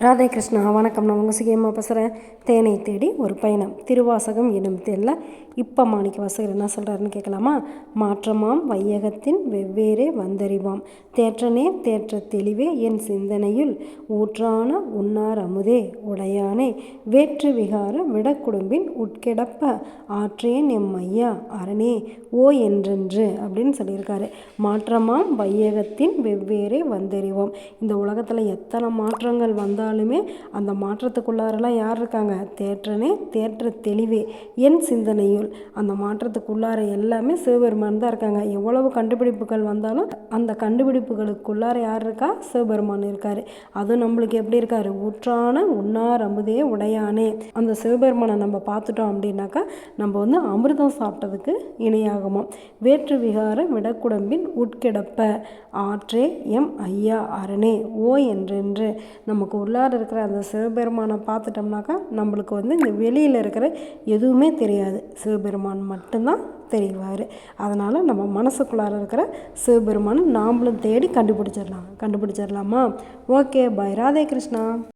ராதே கிருஷ்ணா வணக்கம். நான் உங்கள் சுகியமாக பேசுகிறேன் தேனை தேடி ஒரு பயணம். திருவாசகம் என்னும் தேனில் இப்போ மாணிக்க வாசகர் என்ன சொல்கிறாருன்னு கேட்கலாமா? மாற்றமாம் வையகத்தின் வெவ்வேறே வந்தறிவாம். தேற்றனே தேற்ற தெளிவே என் சிந்தனையுள். ஊற்றான உன்னார் அமுதே உடையானே. வேற்று விகார விடக்குடும்பின் உட்கிடப்ப ஆற்றேன் எம் ஐயா அரணே ஓ என்றென்று அப்படின்னு சொல்லியிருக்காரு. மாற்றமாம் வையகத்தின் வெவ்வேறே வந்தறிவோம். இந்த உலகத்தில் எத்தனை மாற்றங்கள் வந்தால் இருந்தாலுமே அந்த மாற்றத்துக்குள்ளாரெல்லாம் யார் இருக்காங்க? தேற்றனே தேற்ற தெளிவே. என் சிந்தனையுள் அந்த மாற்றத்துக்குள்ளார எல்லாமே சிவபெருமான் தான் இருக்காங்க. எவ்வளவு கண்டுபிடிப்புகள் வந்தாலும் அந்த கண்டுபிடிப்புகளுக்குள்ளார யார் இருக்கா? சிவபெருமான் இருக்காரு. அதுவும் நம்மளுக்கு எப்படி இருக்காரு? ஊற்றான உண்ணார் அமுதே உடையானே. அந்த சிவபெருமானை நம்ம பார்த்துட்டோம் அப்படின்னாக்கா நம்ம வந்து அமிர்தம் சாப்பிட்டதுக்கு இணையாகுமா? வேற்று விகார விடக்குடம்பின் உட்கிடப்ப. ஆற்றே எம் ஐயா அரணே. ஓ என்றென்று நமக்கு உள்ள உள்ளார இருக்கிற அந்த சிவபெருமானை பார்த்துட்டோம்னாக்கா நம்மளுக்கு வந்து இந்த வெளியில் இருக்கிற எதுவுமே தெரியாது. சிவபெருமான் மட்டும்தான் தெரிவார். அதனால் நம்ம மனசுக்குள்ளார இருக்கிற சிவபெருமானை நாம்ளும் தேடி கண்டுபிடிச்சிடலாம். கண்டுபிடிச்சிடலாமா? Okay bye. ராதே கிருஷ்ணா.